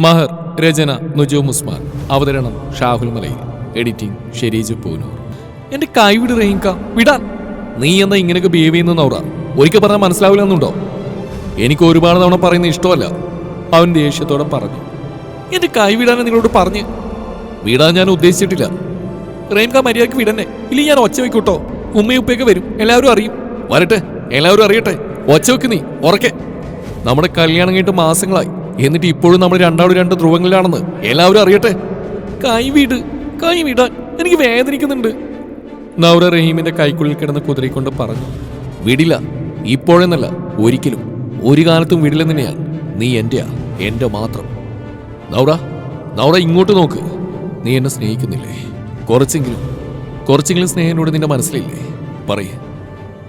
മഹർ രചന നുജൂം ഉസ്മാൻ. അവതരണം ഷാഹുൽ മലയിൽ. എഡിറ്റിംഗ് ഷെരീജ് പൂനൂർ. എന്റെ കൈ വിട് റഹീംക വിടാൻ. നീ എന്താ ഇങ്ങനെയൊക്കെ ബിഹേവ് ചെയ്യുന്ന ഒരിക്കൽ പറഞ്ഞാൽ മനസ്സിലാവില്ല എന്നുണ്ടോ എനിക്ക് ഒരുപാട് തവണ പറയുന്ന ഇഷ്ടമല്ല. അവൻ ദേഷ്യത്തോടെ പറഞ്ഞു. എന്റെ കൈ വിടാനെ നിങ്ങളോട് പറഞ്ഞ്. വിടാൻ ഞാൻ ഉദ്ദേശിച്ചിട്ടില്ല. റഹീംക മര്യാദയ്ക്ക് വിടന്നെ. ഇല്ലെങ്കിൽ ഞാൻ ഒച്ച വെക്കൂട്ടോ ഉമ്മയും ഉപ്പയൊക്കെ വരും. എല്ലാവരും അറിയും. വരട്ടെ. എല്ലാവരും അറിയട്ടെ. ഒച്ച വെക്ക് നീ. ഉറക്കെ. നമ്മുടെ കല്യാണം കഴിഞ്ഞിട്ട് മാസങ്ങളായി. എന്നിട്ട് ഇപ്പോഴും നമ്മൾ രണ്ടാളും രണ്ട് ധ്രുവങ്ങളിലാണെന്ന് എല്ലാവരും അറിയട്ടെ? കൈവീട് വീട് എനിക്ക് വേദനിക്കുന്നുണ്ട്. നൗറ റഹീമിന്റെ കൈക്കുള്ളിൽ കിടന്ന് കുതിരക്കൊണ്ട് പറഞ്ഞു വിടില്ല ഇപ്പോഴെന്നല്ല ഒരിക്കലും. ഒരു കാലത്തും വിടില്ലെന്ന് ഞാൻ നീ എന്റെയാ എന്റെ മാത്രം. നൗറ നൗറ ഇങ്ങോട്ട് നോക്ക്. നീ എന്നെ സ്നേഹിക്കുന്നില്ലേ? കുറച്ചെങ്കിലും കുറച്ചെങ്കിലും സ്നേഹനോട് നിന്റെ മനസ്സിലില്ലേ? പറയേ.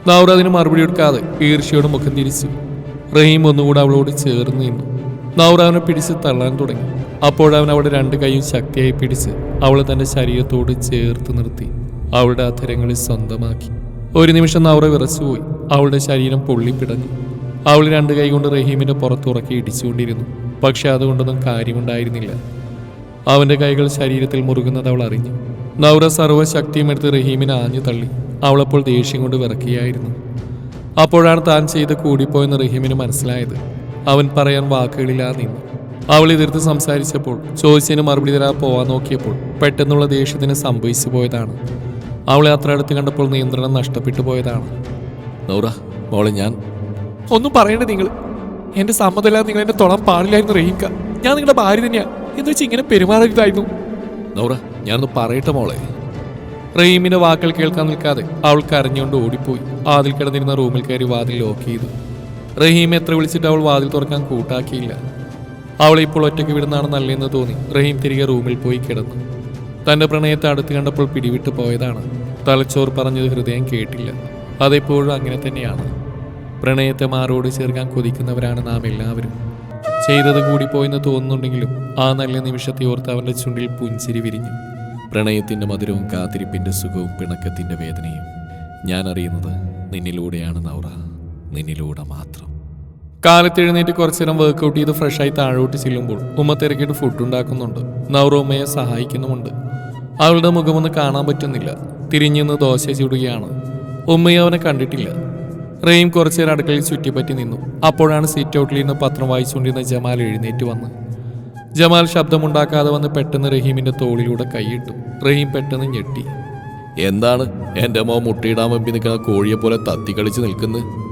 നൗറ അതിന് മറുപടി കൊടുക്കാതെ ഈർഷ്യയോട് മുഖം തിരിച്ചു. റഹീം ഒന്നുകൂടെ അവളോട് ചേർന്ന് നിന്നു. നൗറ അവനെ പിടിച്ച് തള്ളാൻ തുടങ്ങി. അപ്പോഴവൻ അവളുടെ രണ്ട് കൈയും ശക്തിയായി പിടിച്ച് അവളെ തന്റെ ശരീരത്തോട് ചേർത്ത് നിർത്തി. അവളുടെ അധരങ്ങളിൽ സ്വന്തമാക്കി. ഒരു നിമിഷം നൗറ വിറച്ചുപോയി. അവളുടെ ശരീരം പൊള്ളിപ്പിടഞ്ഞു. അവൾ രണ്ട് കൈ കൊണ്ട് പുറത്തുറക്കി ഇടിച്ചുകൊണ്ടിരുന്നു. പക്ഷെ അതുകൊണ്ടൊന്നും കാര്യമുണ്ടായിരുന്നില്ല. അവന്റെ കൈകൾ ശരീരത്തിൽ മുറുകുന്നത് അവൾ അറിഞ്ഞു. നൗറ സർവശക്തിയും എടുത്ത് റഹീമിനെ ആഞ്ഞു തള്ളി. അവളപ്പോൾ ദേഷ്യം കൊണ്ട് വിറക്കുകയായിരുന്നു അപ്പോഴാണ് താൻ ചെയ്ത് കൂടിപ്പോയെന്ന് റഹീമിന് മനസ്സിലായത്. അവൻ പറയാൻ വാക്കുകളില്ലാതെ നിന്നു. അവൾ എതിർത്ത് സംസാരിച്ചപ്പോൾ ചോദിച്ചതിന് മറുപടി തരാൻ പോവാൻ നോക്കിയപ്പോൾ പെട്ടെന്നുള്ള ദേഷ്യത്തിന് സംഭവിച്ചു പോയതാണ്. അവളെ അത്ര അടുത്ത് കണ്ടപ്പോൾ നിയന്ത്രണം നഷ്ടപ്പെട്ടു പോയതാണ്. നൗറ മോളെ ഞാൻ ഒന്നും പറയണ്ട നിങ്ങൾ. എന്റെ സമ്മതമില്ലാതെ നിങ്ങൾ എന്നെ തൊടാൻ പാടില്ലായിരുന്നു റഹീംക്ക. ഞാൻ നിങ്ങളുടെ ഭാര്യ തന്നെയാ. എന്ന് വെച്ച് ഇങ്ങനെ പെരുമാറരുതായിരുന്നു നൗറ ഞാനൊന്ന് പറയട്ടെ മോളെ? റഹീമിന്റെ വാക്കുകൾ കേൾക്കാൻ നിൽക്കാതെ അവൾ കരഞ്ഞുകൊണ്ട് ഓടിപ്പോയി. ആദിൽ കിടന്നിരുന്ന റൂമിൽ കയറി വാതിൽ ലോക്ക് ചെയ്തു. റഹീം എത്ര വിളിച്ചിട്ട് അവൾ വാതിൽ തുറക്കാൻ കൂട്ടാക്കിയില്ല. അവളെ ഇപ്പോൾ ഒറ്റയ്ക്ക് വിടുന്നതാണ് നല്ലതെന്ന് തോന്നി. റഹീം തിരികെ റൂമിൽ പോയി കിടന്നു. തന്റെ പ്രണയത്തെ അടുത്ത് കണ്ടപ്പോൾ പിടിവിട്ട് പോയതാണ്. തലച്ചോർ പറഞ്ഞത് ഹൃദയം കേട്ടില്ല. അതെപ്പോഴും അങ്ങനെ തന്നെയാണ്. പ്രണയത്തെ മാറോട് ചേർക്കാൻ കൊതിക്കുന്നവരാണ് നാം എല്ലാവരും. ചെയ്തത് കൂടിപ്പോയെന്ന് തോന്നുന്നുണ്ടെങ്കിലും ആ നല്ല നിമിഷത്തെ ഓർത്ത് അവന്റെ ചുണ്ടിൽ പുഞ്ചിരി വിരിഞ്ഞു. പ്രണയത്തിന്റെ മധുരവും കാത്തിരിപ്പിന്റെ സുഖവും പിണക്കത്തിന്റെ വേദനയും. ഞാൻ അറിയുന്നത് നിന്നിലൂടെയാണ് നൗറ. നിന്നിലൂടെ മാത്രം. കാലത്തെഴുന്നേറ്റ് കുറച്ചുനേരം വർക്കൗട്ട് ചെയ്ത് ഫ്രഷായി താഴോട്ട് ചെല്ലുമ്പോൾ ഉമ്മ തിരക്കിട്ട് ഫുഡ് ഉണ്ടാക്കുന്നുണ്ട്. നൗറ സഹായിക്കുന്നുമുണ്ട്. അവളുടെ മുഖമൊന്ന് കാണാൻ പറ്റുന്നില്ല. തിരിഞ്ഞുനിന്ന് ദോശ ചൂടുകയാണ്. ഉമ്മയെ അവനെ കണ്ടിട്ടില്ല. റെയിം കുറച്ചേരം അടുക്കളയിൽ ചുറ്റിപ്പറ്റി നിന്നു. അപ്പോഴാണ് സീറ്റ് ഔട്ടിൽ നിന്ന് പത്രം വായിച്ചുകൊണ്ടിരുന്ന ജമാൽ എഴുന്നേറ്റ് വന്ന്. ജമാൽ ശബ്ദമുണ്ടാക്കാതെ വന്ന് പെട്ടെന്ന് റഹീമിന്റെ തോളിലൂടെ കൈയിട്ടു. റഹീം പെട്ടെന്ന് ഞെട്ടി. എന്താണ്? എന്റെ മോ മുട്ടയിടാൻ മുമ്പിൽ നിൽക്കുന്ന കോഴിയെ പോലെ തത്തി കളിച്ച് നിൽക്കുന്നത്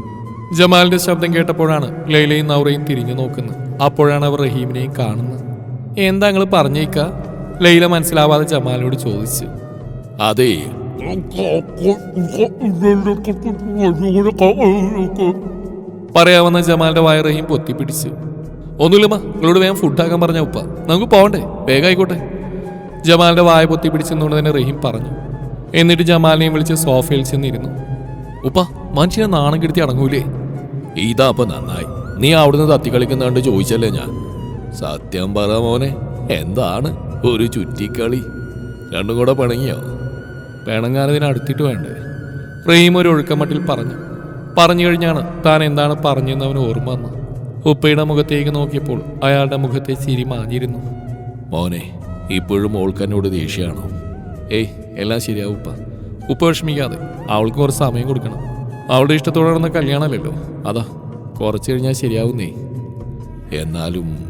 ജമാലിന്റെ ശബ്ദം കേട്ടപ്പോഴാണ് ലൈലയും നൗറയും തിരിഞ്ഞു നോക്കുന്നത്. അപ്പോഴാണ് അവർ റഹീമിനെയും കാണുന്നത്. എന്താ നിങ്ങൾ പറഞ്ഞേക്ക? ലൈല മനസ്സിലാവാതെ ജമാലിനോട് ചോദിച്ചു. അതേ. പറയാവുന്ന ജമാലിന്റെ വായ റഹീം പൊത്തിപ്പിടിച്ചു. ഒന്നുമില്ലമ്മ നിങ്ങളോട് വേഗം ഫുഡാക്കാൻ പറഞ്ഞ ഉപ്പ. നമുക്ക് പോകണ്ടേ വേഗം ആയിക്കോട്ടെ ജമാലിന്റെ വായ പൊത്തിപ്പിടിച്ചെന്നുകൊണ്ട് തന്നെ റഹീം പറഞ്ഞു. എന്നിട്ട് ജമാലിനെയും വിളിച്ച് സോഫയിൽ ചെന്നിരുന്നു. ഉപ്പ മനുഷ്യനെ നാണം കെടുത്തി അടങ്ങൂലേ? ഇതാ അപ്പൊ നന്നായി. നീ അവിടുന്ന് തത്തി കളിക്കുന്നാണ്ട് ചോദിച്ചല്ലേ ഞാൻ? സത്യം പറ മോനെ എന്താണ് ഒരു ചുറ്റിക്കളി? രണ്ടും കൂടെ പിണങ്ങിയോ? പിണങ്ങാനതിന് അടുത്തിട്ട് വേണ്ടേ? റഹീം ഒരു ഒഴുക്കമട്ടിൽ പറഞ്ഞു. പറഞ്ഞു കഴിഞ്ഞാണ് താൻ എന്താണ് പറഞ്ഞതെന്ന് അവന് ഓർമ്മ വന്നു ഉപ്പയുടെ മുഖത്തേക്ക് നോക്കിയപ്പോൾ അയാളുടെ മുഖത്തെ ചിരി മാഞ്ഞിരുന്നു. മോനെ ഇപ്പോഴും ഓൾക്കന്നോട് ദേഷ്യമാണോ ഏയ് എല്ലാം ശരിയാവും ഉപ്പ. ഉപ്പ വിഷമിക്കാതെ അവൾക്ക് കുറച്ച് സമയം കൊടുക്കണം. അവളുടെ ഇഷ്ടത്തോടെ നടന്ന കല്യാണമല്ലല്ലോ. അതാ കുറച്ച് കഴിഞ്ഞാൽ ശരിയാവുന്നേ. എന്നാലും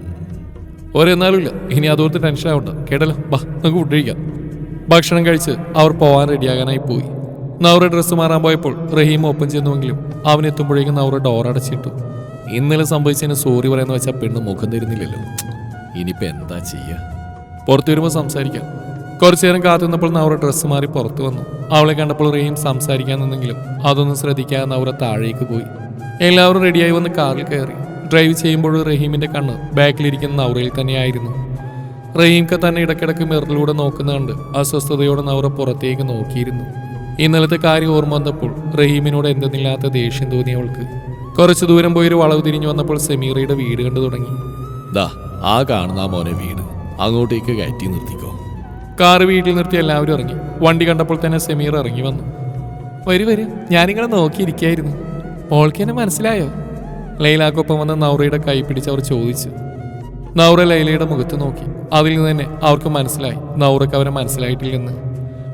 ഒരെന്നാലും ഇല്ല. ഇനി അതോർത്ത് ടെൻഷൻ ആവണ്ട. കേട്ടല്ലോ? ബാ നമുക്ക് ഫുഡ് കഴിക്കാം. ഭക്ഷണം കഴിച്ച് അവർ പോവാൻ റെഡിയാകാനായി പോയി. നൗറ ഡ്രസ്സ് മാറാൻ പോയപ്പോൾ റഹീം ഓപ്പൺ ചെയ്യുന്നുവെങ്കിലും അവൻ എത്തുമ്പോഴേക്കും നൗറ ഡോർ അടച്ചിട്ടു. ഇന്നലെ സംഭവിച്ചതിന് സോറി പറയാന്ന് വെച്ചാൽ പെണ്ണ് മുഖം തരുന്നില്ലല്ലോ. ഇനിയിപ്പോ എന്താ ചെയ്യുക പുറത്തു വരുമ്പോൾ സംസാരിക്കാം. കുറച്ചു നേരം കാത്തുനിന്നപ്പോൾ നൗറ ഡ്രസ്സ് മാറി പുറത്തു വന്നു. അവളെ കണ്ടപ്പോൾ റഹീം സംസാരിക്കാൻ നിന്നെങ്കിലും അതൊന്നും ശ്രദ്ധിക്കാതെ നൗറ താഴേക്ക് പോയി. എല്ലാവരും റെഡിയായി വന്ന് കാറിൽ കയറി. ഡ്രൈവ് ചെയ്യുമ്പോൾ റഹീമിന്റെ കണ്ണ് ബാക്കിലിരിക്കുന്ന നൗറയിൽ തന്നെയായിരുന്നു. റഹീംക്ക് തന്നെ ഇടയ്ക്കിടയ്ക്ക് മിററിലൂടെ നോക്കുന്ന കണ്ട് അസ്വസ്ഥതയോടെ നൗറ പുറത്തേക്ക് നോക്കിയിരുന്നു. ഇന്നലത്തെ കാര്യം ഓർമ്മ വന്നപ്പോൾ റഹീമിനോട് എന്തെന്നില്ലാത്ത ദേഷ്യം തോന്നി അവൾക്ക്. കുറച്ചു ദൂരം പോയി ഒരു വളവ് തിരിഞ്ഞു വന്നപ്പോൾ സെമീറയുടെ വീട് കണ്ടു തുടങ്ങി. ദാ ആ കാണുന്ന മോനെ വീട്. അങ്ങോട്ടേക്ക് കയറ്റി നിർത്തിക്കോ. കാറ് വീട്ടിൽ നിർത്തി എല്ലാവരും ഇറങ്ങി. വണ്ടി കണ്ടപ്പോൾ തന്നെ സെമീർ ഇറങ്ങി വന്നു. വരൂ വരൂ ഞാനിങ്ങനെ നോക്കിയിരിക്കായിരുന്നു. മോൾക്ക് എന്നെ മനസ്സിലായോ? ലൈലാക്കൊപ്പം വന്ന് നൗറയുടെ കൈ പിടിച്ച് അവർ ചോദിച്ചു. നൗറ ലൈലയുടെ മുഖത്ത് നോക്കി. അതിൽ നിന്ന് തന്നെ അവർക്ക് മനസ്സിലായി. നൗറക്ക് അവരെ മനസ്സിലായിട്ടില്ലെന്ന്.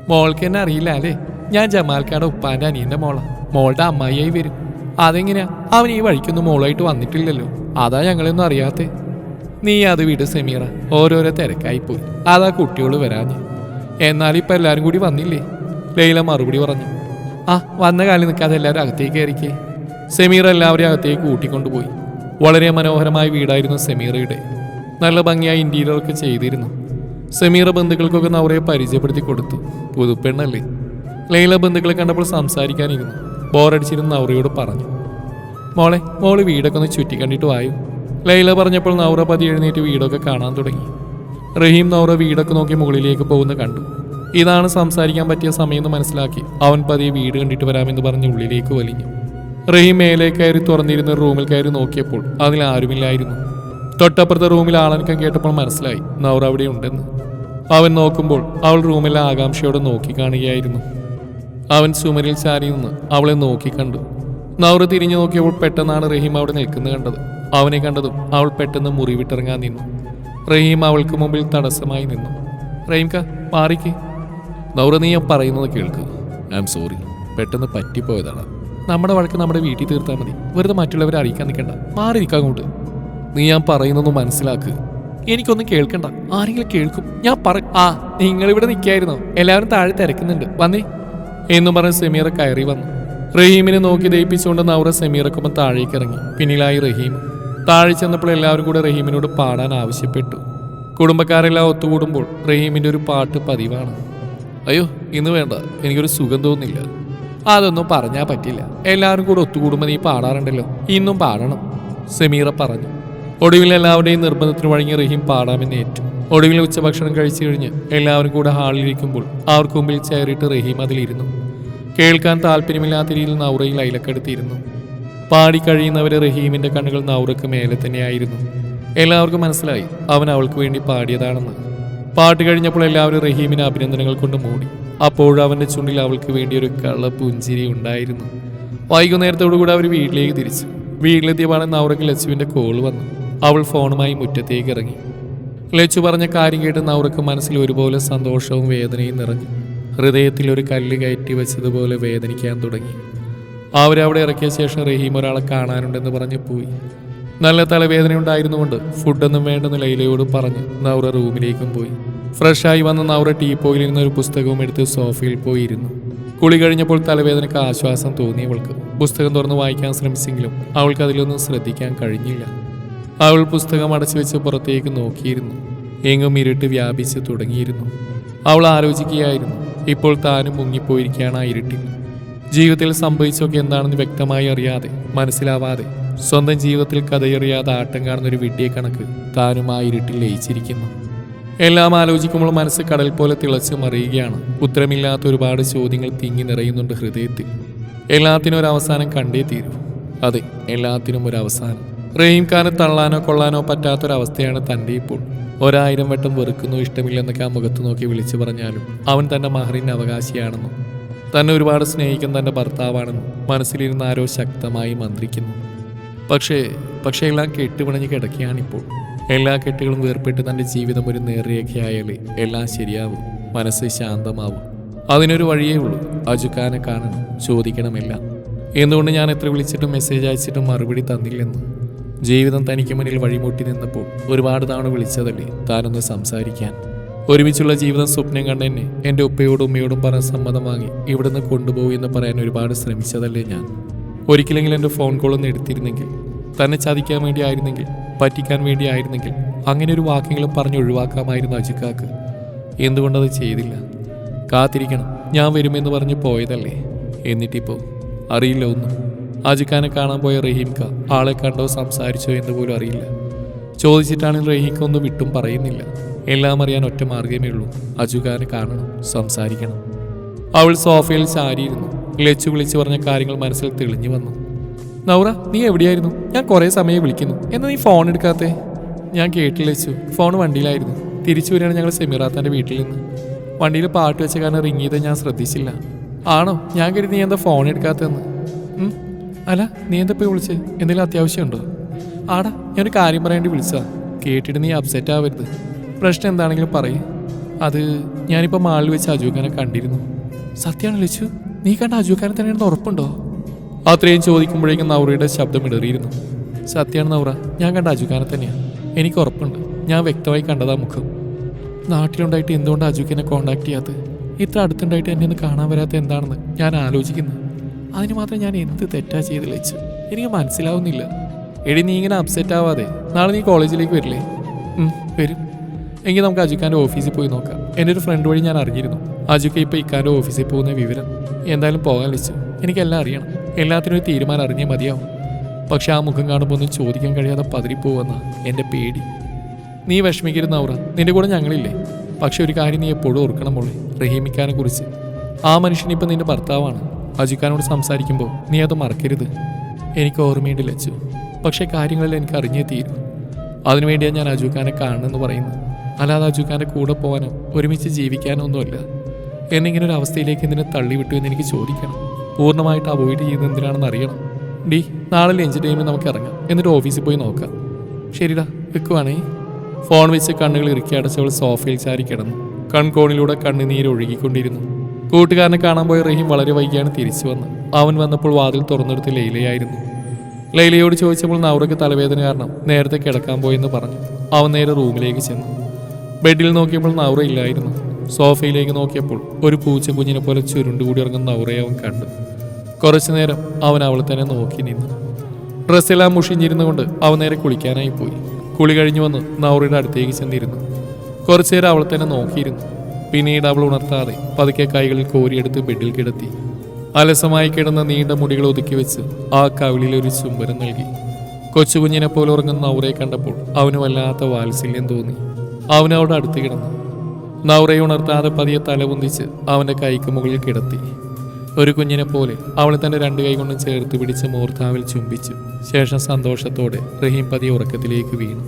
മോൾക്ക് എന്നെ അറിയില്ല അല്ലേ? ഞാൻ ജമാൽക്കാടെ ഉപ്പാന്റെ അനിയന്റെ മോളാ. മോളുടെ അമ്മായിയായി വരും. അതെങ്ങനെയാ? അവൻ ഈ വഴിക്കൊന്നും മോളായിട്ട് വന്നിട്ടില്ലല്ലോ. അതാ ഞങ്ങളെയൊന്നും അറിയാത്തെ. നീ അത് വിട് സെമീറ. ഓരോരോ തിരക്കായി പോയി അതാ കുട്ടികൾ വരാഞ്ഞ്. എന്നാൽ ഇപ്പൊ എല്ലാരും കൂടി വന്നില്ലേ? ലൈല മറുപടി പറഞ്ഞു. ആ വന്ന കാലം നിൽക്കാതെ എല്ലാവരും അകത്തേക്ക് കയറിക്കേ. സെമീർ എല്ലാവരെയും അകത്തേക്ക് കൂട്ടിക്കൊണ്ടുപോയി. വളരെ മനോഹരമായ വീടായിരുന്നു സെമീറയുടെ. നല്ല ഭംഗിയായി ഇന്റീരിയറൊക്കെ ചെയ്തിരുന്നു. സെമീറ ബന്ധുക്കൾക്കൊക്കെ നവറയെ പരിചയപ്പെടുത്തി കൊടുത്തു. പുതുപ്പെണ്ണല്ലേ? ലൈല ബന്ധുക്കളെ കണ്ടപ്പോൾ സംസാരിക്കാനിരുന്നു. ബോറടിച്ചിരുന്ന് നവറയോട് പറഞ്ഞു. മോളെ മോൾ വീടൊക്കെ ഒന്ന് ചുറ്റിക്കണ്ടിട്ട് വായു? ലൈല പറഞ്ഞപ്പോൾ നൗറ പതി എഴുന്നേറ്റ് വീടൊക്കെ കാണാൻ തുടങ്ങി. റഹീം നൗറ വീടൊക്കെ നോക്കി മുകളിലേക്ക് പോകുന്ന കണ്ടു. ഇതാണ് സംസാരിക്കാൻ പറ്റിയ സമയമെന്ന് മനസ്സിലാക്കി അവൻ പതിയെ വീട് കണ്ടിട്ട് വരാമെന്ന് പറഞ്ഞ് ഉള്ളിലേക്ക് വലിഞ്ഞു. റഹീം മേലെ കയറി തുറന്നിരുന്ന റൂമിൽ കയറി നോക്കിയപ്പോൾ അതിൽ ആരുമില്ലായിരുന്നു. തൊട്ടപ്പുറത്തെ റൂമിൽ ആളനക്കം കേട്ടപ്പോൾ മനസ്സിലായി നൗറ അവിടെ ഉണ്ടെന്ന്. അവൻ നോക്കുമ്പോൾ അവൾ റൂമിലെ ആകാംക്ഷയോടെ നോക്കി കാണുകയായിരുന്നു. അവൻ സുമരിൽ ചാരി നിന്ന് അവളെ നോക്കി കണ്ടു. നൗറ തിരിഞ്ഞു നോക്കിയപ്പോൾ പെട്ടെന്നാണ് റഹീം അവിടെ നിൽക്കുന്നത് കണ്ടത്. അവനെ കണ്ടതും അവൾ പെട്ടെന്ന് മുറിവിട്ടിറങ്ങാൻ നിന്നു. റഹീം അവൾക്ക് മുമ്പിൽ തടസ്സമായി നിന്നു. റഹീംക മാറിക്കേ. നൗറ നീ ഞാൻ പറയുന്നത് കേൾക്ക്. ഐ എം സോറി പെട്ടെന്ന് പറ്റിപ്പോയതാണ്. നമ്മുടെ വഴക്ക് നമ്മുടെ വീട്ടിൽ തീർത്താൽ മതി. വെറുതെ മറ്റുള്ളവരെ അറിയിക്കാൻ നിൽക്കണ്ട. മാറി നിൽക്കാൻ അങ്ങോട്ട്. നീ ഞാൻ പറയുന്നൊന്ന് മനസ്സിലാക്ക്. എനിക്കൊന്നും കേൾക്കണ്ട. ആരെങ്കിലും കേൾക്കും. ഞാൻ പറ ആ നിങ്ങളിവിടെ നിൽക്കായിരുന്നോ. എല്ലാവരും താഴെ തിരക്കുന്നുണ്ട്. വന്നേ. എന്നും പറഞ്ഞ് സെമീറ കയറി വന്നു. റഹീമിനെ നോക്കി ദയിപ്പിച്ചുകൊണ്ട് നൗറ സെമീറക്കൊപ്പം താഴേക്ക് ഇറങ്ങി. പിന്നിലായി റഹീം. താഴെ ചെന്നപ്പോൾ എല്ലാവരും കൂടെ റഹീമിനോട് പാടാൻ ആവശ്യപ്പെട്ടു. കുടുംബക്കാരെല്ലാം ഒത്തുകൂടുമ്പോൾ റഹീമിന്റെ ഒരു പാട്ട് പതിവാണ്. അയ്യോ ഇന്ന് വേണ്ട. എനിക്കൊരു സുഖം തോന്നുന്നില്ല അതൊന്നും പറഞ്ഞാൽ പറ്റില്ല. എല്ലാവരും കൂടെ ഒത്തുകൂടുമ്പോൾ നീ പാടാറുണ്ടല്ലോ. ഇന്നും പാടണം സെമീറ പറഞ്ഞു. ഒടുവിൽ എല്ലാവരുടെയും നിർബന്ധത്തിന് വഴങ്ങി റഹീം പാടാമെന്ന് ഏറ്റു. ഒടുവിൽ ഉച്ചഭക്ഷണം കഴിച്ചു കഴിഞ്ഞ് എല്ലാവരും കൂടെ ഹാളിലിരിക്കുമ്പോൾ അവർക്ക് മുമ്പിൽ ചേറിയിട്ട് റഹീം അതിലിരുന്നു. കേൾക്കാൻ താല്പര്യമില്ലാത്ത രീതിയിൽ നൗറയിൽ അയിലക്കെടുത്തിരുന്നു പാടി കഴിയുന്നവരെ റഹീമിന്റെ കണ്ണുകൾ നൗറക്ക് മേലെ തന്നെയായിരുന്നു. എല്ലാവർക്കും മനസ്സിലായി അവൻ അവൾക്ക് വേണ്ടി പാടിയതാണെന്ന്. പാട്ട് കഴിഞ്ഞപ്പോൾ എല്ലാവരും റഹീമിനെ അഭിനന്ദനങ്ങൾ കൊണ്ട് മൂടി. അപ്പോഴവന്റെ ചുണ്ടിൽ അവൾക്ക് വേണ്ടി ഒരു കള്ള പുഞ്ചിരി ഉണ്ടായിരുന്നു വൈകുന്നേരത്തോടുകൂടി അവർ വീട്ടിലേക്ക് തിരിച്ചു. വീട്ടിലെത്തിയപ്പോൾ നൗറക്ക് ലച്ചുവിന്റെ കോൾ വന്നു. അവൾ ഫോണുമായി മുറ്റത്തേക്ക് ഇറങ്ങി. ലച്ചു പറഞ്ഞ കാര്യം കേട്ട് നൗറക്ക് മനസ്സിൽ ഒരുപോലെ സന്തോഷവും വേദനയും നിറഞ്ഞു. ഹൃദയത്തിൽ ഒരു കല്ല് കയറ്റി വെച്ചതുപോലെ വേദനിക്കാൻ തുടങ്ങി. അവരവിടെ ഇറക്കിയ ശേഷം റഹീം ഒരാളെ കാണാനുണ്ടെന്ന് പറഞ്ഞ് പോയി. നല്ല തലവേദന ഉണ്ടായിരുന്നുകൊണ്ട് ഫുഡൊന്നും വേണ്ടെന്ന് ലൈലയോട് പറഞ്ഞ് നൗറ റൂമിലേക്കും പോയി. ഫ്രഷായി വന്ന നൗറ ടീപ്പോയിൽ നിന്ന് ഒരു പുസ്തകവും എടുത്ത് സോഫയിൽ പോയി ഇരുന്നു കുളി കഴിഞ്ഞപ്പോൾ തലവേദനയ്ക്ക് ആശ്വാസം തോന്നി അവൾക്ക്. പുസ്തകം തുറന്ന് വായിക്കാൻ ശ്രമിച്ചെങ്കിലും അവൾക്ക് അതിലൊന്നും ശ്രദ്ധിക്കാൻ കഴിഞ്ഞില്ല. അവൾ പുസ്തകം അടച്ചു വെച്ച് പുറത്തേക്ക് നോക്കിയിരുന്നു. എങ്ങും ഇരുട്ട് വ്യാപിച്ച് തുടങ്ങിയിരുന്നു. അവൾ ആലോചിക്കുകയായിരുന്നു ഇപ്പോൾ താനും മുങ്ങിപ്പോയിരിക്കുകയാണ് ആ ഇരുട്ടിൽ. ജീവിതത്തിൽ സംഭവിച്ചൊക്കെ എന്താണെന്ന് വ്യക്തമായി അറിയാതെ മനസ്സിലാവാതെ സ്വന്തം ജീവിതത്തിൽ കഥയറിയാതെ ആട്ടം കാണുന്ന ഒരു വിഡ്ഢിയെ കണക്ക് താനും ആ ഇരുട്ടിൽ ലയിച്ചിരിക്കുന്നു. എല്ലാം ആലോചിക്കുമ്പോൾ മനസ്സ് കടൽ പോലെ തിളച്ചു മറിയുകയാണ്. ഉത്തരമില്ലാത്ത ഒരുപാട് ചോദ്യങ്ങൾ തിങ്ങി നിറയുന്നുണ്ട് ഹൃദയത്തിൽ. എല്ലാത്തിനും ഒരു അവസാനം കണ്ടേ തീരൂ. അതെ എല്ലാത്തിനും ഒരു അവസാനം. റഹീം ഖാനെ തള്ളാനോ കൊള്ളാനോ പറ്റാത്തൊരവസ്ഥയാണ് തന്റെ ഇപ്പോൾ. ഒരായിരം വട്ടം വെറുക്കുന്നു ഇഷ്ടമില്ലെന്നൊക്കെ ആ മുഖത്ത് നോക്കി വിളിച്ചു പറഞ്ഞാലും അവൻ തന്റെ മഹറിന്റെ അവകാശിയാണെന്നും തന്നെ ഒരുപാട് സ്നേഹിക്കുന്ന തന്റെ ഭർത്താവാണെന്ന് മനസ്സിലിരുന്ന് ആരോ ശക്തമായി മന്ത്രിക്കുന്നു. പക്ഷേ പക്ഷേ എല്ലാം കെട്ടുപിണഞ്ഞ് കിടക്കുകയാണിപ്പോൾ. എല്ലാ കെട്ടുകളും വേർപെട്ട് തന്റെ ജീവിതം ഒരു നേർരേഖയായാലേ എല്ലാം ശരിയാവും മനസ്സ് ശാന്തമാവും. അതിനൊരു വഴിയേ ഉള്ളൂ അജുക്കാനെ കാണണം ചോദിക്കണമില്ല എന്തുകൊണ്ട് ഞാൻ എത്ര വിളിച്ചിട്ടും മെസ്സേജ് അയച്ചിട്ടും മറുപടി തന്നില്ലെന്ന്? ജീവിതം തനിക്ക് മുന്നിൽ വഴിമുട്ടി നിന്നപ്പോൾ ഒരുപാട് തവണ വിളിച്ചതല്ലേ താനൊന്ന് സംസാരിക്കാൻ? ഒരുമിച്ചുള്ള ജീവിതം സ്വപ്നം കണ്ട എന്നെ എന്റെ ഉപ്പയോടും ഉമ്മയോടും പറഞ്ഞ സമ്മതം വാങ്ങി ഇവിടുന്ന് കൊണ്ടുപോകും എന്ന് പറയാൻ ഒരുപാട് ശ്രമിച്ചതല്ലേ ഞാൻ. ഒരിക്കലെങ്കിലും എന്റെ ഫോൺ കോൾ ഒന്ന് എടുത്തിരുന്നെങ്കിൽ തന്നെ ചതിക്കാൻ വേണ്ടി ആയിരുന്നെങ്കിൽ പറ്റിക്കാൻ വേണ്ടി ആയിരുന്നെങ്കിൽ അങ്ങനെ ഒരു വാക്കെങ്കിലും പറഞ്ഞ് ഒഴിവാക്കാമായിരുന്നു അജിക്കാക്ക്. എന്തുകൊണ്ടത് ചെയ്തില്ല? കാത്തിരിക്കണം ഞാൻ വരുമെന്ന് പറഞ്ഞ് പോയതല്ലേ? എന്നിട്ടിപ്പോൾ അറിയില്ല ഒന്നും. അജിക്കാനെ കാണാൻ പോയ റഹീംക ആളെ കണ്ടോ സംസാരിച്ചോ എന്ന് പോലും അറിയില്ല. ചോദിച്ചിട്ടാണെങ്കിൽ റഹീംക ഒന്നും വിട്ടും പറയുന്നില്ല. എല്ലാം അറിയാൻ ഒറ്റ മാർഗമേ ഉള്ളൂ. അജുകാരനെ കാണണം സംസാരിക്കണം. അവൾ സോഫയിൽ ചാരിയിരുന്നു. ലച്ചു വിളിച്ചു പറഞ്ഞ കാര്യങ്ങൾ മനസ്സിൽ തെളിഞ്ഞു വന്നു. നൗറ നീ എവിടെയായിരുന്നു? ഞാൻ കുറേ സമയം വിളിക്കുന്നു. എന്നാ നീ ഫോൺ എടുക്കാത്തേ? ഞാൻ കേട്ടില്ല ലച്ചു. ഫോൺ വണ്ടിയിലായിരുന്നു. തിരിച്ചു വരികയാണ് ഞങ്ങൾ സെമിറാത്താന്റെ വീട്ടിൽ നിന്ന്. വണ്ടിയിൽ പാട്ട് വെച്ച കാരണം റിങ് ചെയ്ത് ഞാൻ ശ്രദ്ധിച്ചില്ല. ആണോ? ഞാൻ കരുതി നീ എന്താ ഫോൺ എടുക്കാത്തതെന്ന്. അല്ല നീ എന്താ പോയി വിളിച്ച്? എന്തെങ്കിലും അത്യാവശ്യമുണ്ടോ? ആടാ ഞാനൊരു കാര്യം പറയാൻ വേണ്ടി വിളിച്ചതാ. കേട്ടിട്ട് നീ അപ്സെറ്റ് ആവരുത്. പ്രശ്നം എന്താണെങ്കിലും പറയും. അത് ഞാനിപ്പോൾ മാളിൽ വെച്ച് അജുഖാനെ കണ്ടിരുന്നു. സത്യമാണ് ലിച്ചു? നീ കണ്ട അജുഖാനെ തന്നെയാണെന്ന് ഉറപ്പുണ്ടോ? അത്രയും ചോദിക്കുമ്പോഴേക്കും നൗറയുടെ ശബ്ദം ഇടറിയിരുന്നു. സത്യമാണ് നൗറ ഞാൻ കണ്ട അജുഖാനെ തന്നെയാണ് എനിക്ക് ഉറപ്പുണ്ട്. ഞാൻ വ്യക്തമായി കണ്ടതാ മുഖം. നാട്ടിലുണ്ടായിട്ട് എന്തുകൊണ്ട് അജുഖിനെ കോണ്ടാക്ട് ചെയ്യാത്തത്? ഇത്ര അടുത്തുണ്ടായിട്ട് എന്നെ ഒന്ന് കാണാൻ വരാത്ത എന്താണെന്ന് ഞാൻ ആലോചിക്കുന്നു. അതിന് മാത്രം ഞാൻ എന്ത് തെറ്റാ ചെയ്ത് ലച്ചു? എനിക്ക് മനസ്സിലാവുന്നില്ല. എടി നീ ഇങ്ങനെ അപ്സെറ്റ് ആവാതെ. നാളെ നീ കോളേജിലേക്ക് വരില്ലേ? വരും. എങ്കിൽ നമുക്ക് അജുക്കാന്റെ ഓഫീസിൽ പോയി നോക്കാം. എന്റെ ഒരു ഫ്രണ്ട് വഴി ഞാൻ അറിഞ്ഞിരുന്നു. അജുക്ക ഇപ്പോൾ ഇക്കാന്റെ ഓഫീസിൽ പോകുന്ന വിവരം. എന്തായാലും പോകാൻ വെച്ചു. എനിക്കെല്ലാം അറിയണം. എല്ലാത്തിനും ഒരു തീരുമാനം അറിഞ്ഞേ മതിയാവും. പക്ഷെ ആ മുഖം കാണുമ്പോൾ ഒന്നും ചോദിക്കാൻ കഴിയാതെ പതറിപ്പോവെന്ന എന്റെ പേടി. നീ വിഷമിക്കരുത് നൗറ. നിന്റെ കൂടെ ഞങ്ങളില്ലേ? പക്ഷെ ഒരു കാര്യം നീ എപ്പോഴും ഓർക്കണം മോളെ. റഹീമിക്കാനെ കുറിച്ച്. ആ മനുഷ്യൻ ഇപ്പം നിന്റെ ഭർത്താവാണ്. അജുക്കാനോട് സംസാരിക്കുമ്പോൾ നീ അത് മറക്കരുത്. എനിക്ക് ഓർമ്മയുണ്ട് ലച്ചു. പക്ഷേ കാര്യങ്ങളിൽ എനിക്ക് അറിഞ്ഞേ തീരും. അതിനുവേണ്ടിയാണ് ഞാൻ അജുഖാനെ കാണണമെന്ന് പറയുന്നത്. അല്ലാതെ അജുഖാന്റെ കൂടെ പോകാനോ ഒരുമിച്ച് ജീവിക്കാനോ ഒന്നുമില്ല എന്നിങ്ങനെ ഒരു അവസ്ഥയിലേക്ക് എന്തിനെ തള്ളിവിട്ടു എന്ന് എനിക്ക് ചോദിക്കണം. പൂർണമായിട്ട് അവോയ്ഡ് ചെയ്യുന്നത് എന്തിനാണെന്ന് അറിയണം. ഡി നാളെ ലഞ്ച് ടൈമിൽ നമുക്ക് ഇറങ്ങാം. എന്നിട്ട് ഓഫീസിൽ പോയി നോക്കാം. ശരിടാ വെക്കുവാണേ. ഫോൺ വെച്ച് കണ്ണുകൾ ഇറുക്കി അടച്ചവൾ സോഫയിൽ ചാരി കിടന്നു. കൺകോണിലൂടെ കണ്ണുനീര് ഒഴുകിക്കൊണ്ടിരുന്നു. കൂട്ടുകാരനെ കാണാൻ പോയ റഹീം വളരെ വൈകിയാണ് തിരിച്ചു വന്നത്. അവൻ വന്നപ്പോൾ വാതിൽ തുറന്നെടുത്ത് ലൈലയായിരുന്നു. ലൈലയോട് ചോദിച്ചപ്പോൾ നൗറയ്ക്ക് തലവേദന കാരണം നേരത്തെ കിടക്കാൻ പോയെന്ന് പറഞ്ഞു. അവൻ നേരെ റൂമിലേക്ക് ചെന്നു. ബെഡിൽ നോക്കിയപ്പോൾ നൗറയില്ലായിരുന്നു സോഫയിലേക്ക് നോക്കിയപ്പോൾ ഒരു പൂച്ച കുഞ്ഞിനെ പോലെ ചുരുണ്ടുകൂടി ഇറങ്ങുന്ന നൗറയെ അവൻ കണ്ടു. കുറച്ചു നേരം അവൻ അവളെ തന്നെ നോക്കി നിന്നു. ഡ്രസ്സെല്ലാം മുഷിഞ്ഞിരുന്നുകൊണ്ട് അവൻ നേരെ കുളിക്കാനായി പോയി. കുളി കഴിഞ്ഞു വന്ന് നൗറയുടെ അടുത്തേക്ക് ചെന്നിരുന്നു. കുറച്ചു നേരം അവളെ തന്നെ നോക്കിയിരുന്നു. പിന്നീട് അവൾ ഉണർത്താതെ പതുക്കെ കൈകളിൽ കോരിയെടുത്ത് ബെഡിൽ കിടത്തി. അലസമായി കിടന്ന നീണ്ട മുടികൾ ഒതുക്കി വെച്ച് ആ കവിളിൽ ഒരു ചുംബനം നൽകി. കൊച്ചുകുഞ്ഞിനെ പോലെ ഉറങ്ങുന്ന നൗറയെ കണ്ടപ്പോൾ അവന് വല്ലാത്ത വാത്സല്യം തോന്നി. അവൻ അവളുടെ അടുത്ത് കിടന്നു. നൗറയെ ഉണർത്താതെ പതിയെ തലപൊന്തിച്ച് അവന്റെ കൈക്ക് മുകളിൽ കിടത്തി. ഒരു കുഞ്ഞിനെ പോലെ അവൾ തന്റെ രണ്ട് കൈ കൊണ്ടും ചേർത്ത് പിടിച്ച് മൂർധാവിൽ ചുംബിച്ചു. ശേഷം സന്തോഷത്തോടെ റഹീം പതിയെ ഉറക്കത്തിലേക്ക് വീണു.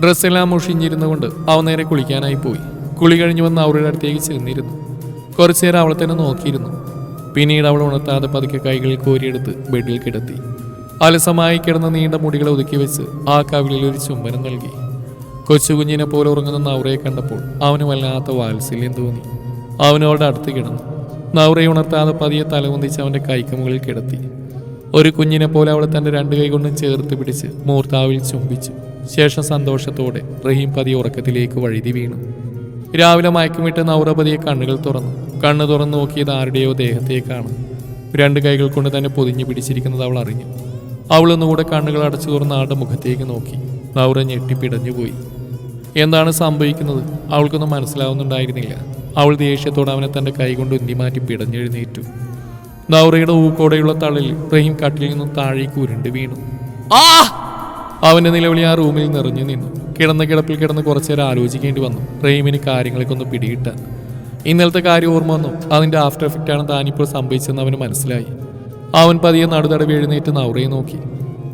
ഡ്രസ്സെല്ലാം മുഷിഞ്ഞിരുന്നുകൊണ്ട് അവൻ നേരെ കുളിക്കാനായി പോയി. കുളി കഴിഞ്ഞു വന്ന് അവരുടെ അടുത്തേക്ക് ചെന്നിരുന്നു. കുറച്ചു നേരം അവളെ തന്നെ നോക്കിയിരുന്നു. പിന്നീട് അവൾ ഉണർത്താതെ പതുക്കെ കൈകളിൽ കോരിയെടുത്ത് ബെഡിൽ കിടത്തി. അലസമായി കിടന്ന നീണ്ട മുടികളെ ഒതുക്കി വെച്ച് ആ കവിളിൽ ഒരു ചുംബനം നൽകി. കൊച്ചുകുഞ്ഞിനെ പോലെ ഉറങ്ങുന്ന നൗറയെ കണ്ടപ്പോൾ അവന് വല്ലാത്ത വാത്സല്യം തോന്നി. അവനോട് അടുത്ത് കിടന്നു. നൗറയെ ഉണർത്താതെ പതിയെ തലകുന്തിച്ച് അവന്റെ കൈക്ക് മുകളിൽ കിടത്തി. ഒരു കുഞ്ഞിനെ പോലെ അവളെ തന്റെ രണ്ട് കൈ കൊണ്ടും ചേർത്ത് പിടിച്ച് മൂർത്താവിൽ ചുംബിച്ചു. ശേഷം സന്തോഷത്തോടെ റഹീം പതിയെ ഉറക്കത്തിലേക്ക് വഴുതി വീണു. രാവിലെ മയക്കുമിട്ട് നൗറ പതിയെ കണ്ണുകൾ തുറന്നു. കണ്ണു തുറന്നു നോക്കിയത് ആരുടെയോ ദേഹത്തേക്കാണ്. രണ്ട് കൈകൾ കൊണ്ട് തന്നെ പൊതിഞ്ഞു പിടിച്ചിരിക്കുന്നത് അവൾ അറിഞ്ഞു. അവളൊന്നുകൂടെ കണ്ണുകൾ അടച്ചു തുറന്ന് ആളുടെ മുഖത്തേക്ക് നോക്കി. നൗറ ഞെട്ടിപ്പിടഞ്ഞുപോയി എന്താണ് സംഭവിക്കുന്നത്? അവൾക്കൊന്നും മനസ്സിലാവുന്നുണ്ടായിരുന്നില്ല. അവൾ ദേഷ്യത്തോടെ അവനെ തന്റെ കൈകൊണ്ട് ഉന്തിമാറ്റി പിടഞ്ഞെഴുന്നേറ്റു. നൗറയുടെ ഊക്കോടെയുള്ള തള്ളിൽ റഹീം കട്ടിലിൽ നിന്നും താഴേക്ക് ഉരുണ്ട് വീണു. ആ! അവന്റെ നിലവിളി ആ റൂമിൽ നിറഞ്ഞു നിന്നു. കിടന്ന കിടപ്പിൽ കിടന്ന് കുറച്ചേരം ആലോചിക്കേണ്ടി വന്നു. റഹീമിന് കാര്യങ്ങളൊക്കെ ഒന്ന് പിടികിട്ടാൻ ഇന്നലത്തെ കാര്യം ഓർമ്മ വന്നു. അതിന്റെ ആഫ്റ്റർ എഫക്റ്റ് ആണ് താനിപ്പോൾ സംഭവിച്ചതെന്ന് അവന് മനസ്സിലായി. അവൻ പതിയെ നടുതടവി എഴുന്നേറ്റ് നൗറയെ നോക്കി.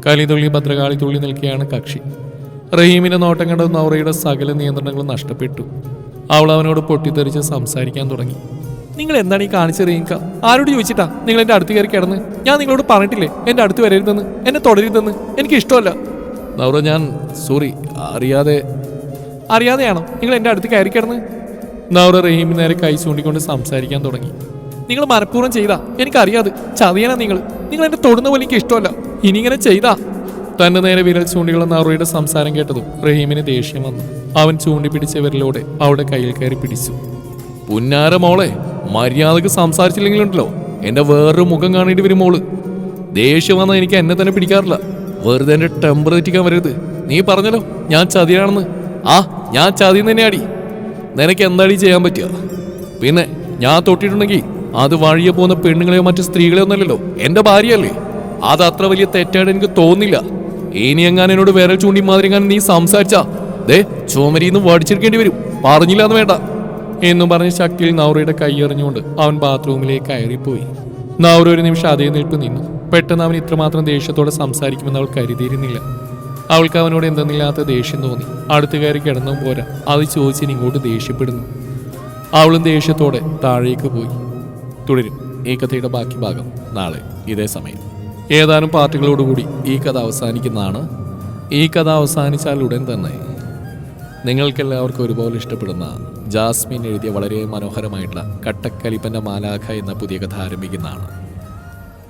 കലിതുള്ളി ഭദ്രകാളി തുള്ളി നിൽക്കുകയാണ് കക്ഷി. റഹീമിന്റെ നോട്ടം കണ്ട നൗറയുടെ സകല നിയന്ത്രണങ്ങളും നഷ്ടപ്പെട്ടു. അവൾ അവനോട് പൊട്ടിത്തെറിച്ച് സംസാരിക്കാൻ തുടങ്ങി. നിങ്ങൾ എന്താണ് ഈ കാണിച്ച റീങ്ക ആരോട് ചോദിച്ചിട്ടാ നിങ്ങൾ എന്റെ അടുത്ത് കയറി കിടന്ന്? ഞാൻ നിങ്ങളോട് പറഞ്ഞിട്ടില്ലേ എന്റെ അടുത്ത് വരരുതെന്ന്? എന്നെ തുടരുതെന്ന്? എനിക്ക് ഇഷ്ടമല്ല. നൗറ ഞാൻ സോറി അറിയാതെ അറിയാതെയാണോ നിങ്ങൾ എന്റെ അടുത്ത് കയറി കിടന്ന്? നൗറ റഹീമിന് നേരെ കൈ ചൂണ്ടിക്കൊണ്ട് സംസാരിക്കാൻ തുടങ്ങി. നിങ്ങൾ മനഃപൂർവം ചെയ്താ എനിക്കറിയാതെ ചതിയനാ നിങ്ങൾ. നിങ്ങൾ എന്നെ തൊടുന്ന പോലെ എനിക്ക് ഇഷ്ടമല്ല. ഇനി ഇങ്ങനെ ചെയ്താ തന്റെ നേരെ വിരൽ ചൂണ്ടികളെന്ന നറുയുടെ സംസാരം കേട്ടതും റഹീമിന് ദേഷ്യം വന്നു. അവൻ ചൂണ്ടി പിടിച്ച വിരലോടെ കയ്യിൽ കയറി പിടിച്ചു. പുന്നാര മോളെ മര്യാദയ്ക്ക് സംസാരിച്ചില്ലെങ്കിലുണ്ടല്ലോ. എന്റെ വേറൊരു മുഖം കാണേണ്ടി വരും മോൾ. ദേഷ്യം വന്നാൽ എനിക്ക് എന്നെ തന്നെ പിടിക്കാറില്ല. വെറുതെ എന്റെ ടെമ്പർ തെറ്റിക്കാൻ വരരുത്. നീ പറഞ്ഞല്ലോ ഞാൻ ചതിയാണെന്ന്. ആ ഞാൻ ചതി അടി നിനക്ക് എന്താടി ചെയ്യാൻ പറ്റുക? പിന്നെ ഞാൻ തൊട്ടിട്ടുണ്ടെങ്കിൽ അത് വഴിയെ പോകുന്ന പെണ്ണുങ്ങളെയോ മറ്റു സ്ത്രീകളെയോ ഒന്നല്ലല്ലോ. എന്റെ ഭാര്യയല്ലേ? അത് അത്ര വലിയ തെറ്റായിട്ട് എനിക്ക് തോന്നില്ല ഇനി എങ്ങാനും എന്നോട് വിരൽ ചൂണ്ടി മാതിരി എങ്ങാനും നീ സംസാരിച്ചാ? ദേ ചുമരിന്ന് വടിച്ചെടുക്കേണ്ടി വരും. പറഞ്ഞില്ല എന്ന് വേണ്ട. എന്നും പറഞ്ഞ് ശക്തിയിൽ നൗറയുടെ കൈ എറിഞ്ഞുകൊണ്ട് അവൻ ബാത്റൂമിലേക്ക് കയറിപ്പോയി. നൗറ ഒരു നിമിഷം അതേ നിൽപ്പ് നിന്നു. പെട്ടെന്ന് അവൻ ഇത്രമാത്രം ദേഷ്യത്തോടെ സംസാരിക്കുമെന്ന് അവൾ കരുതിയിരുന്നില്ല. അവൾക്ക് അവനോട് എന്തെന്നില്ലാത്ത ദേഷ്യം തോന്നി. അടുത്ത് കയറി കിടന്നും പോരാ. അത് ചോദിച്ചിന് ഇങ്ങോട്ട് ദേഷ്യപ്പെടുന്നു. അവളും ദേഷ്യത്തോടെ താഴേക്ക് പോയി. തുടരും. ഈ കഥയുടെ ബാക്കി ഭാഗം നാളെ ഇതേ സമയം. ഏതാനും പാർട്ടികളോടുകൂടി ഈ കഥ അവസാനിക്കുന്നതാണ്. ഈ കഥ അവസാനിച്ചാൽ ഉടൻ തന്നെ നിങ്ങൾക്കെല്ലാവർക്കും ഒരുപോലെ ഇഷ്ടപ്പെടുന്ന ജാസ്മിൻ എഴുതിയ വളരെ മനോഹരമായിട്ടുള്ള കട്ടക്കലിപ്പന്റെ മാലാഖ എന്ന പുതിയ കഥ ആരംഭിക്കുന്നതാണ്.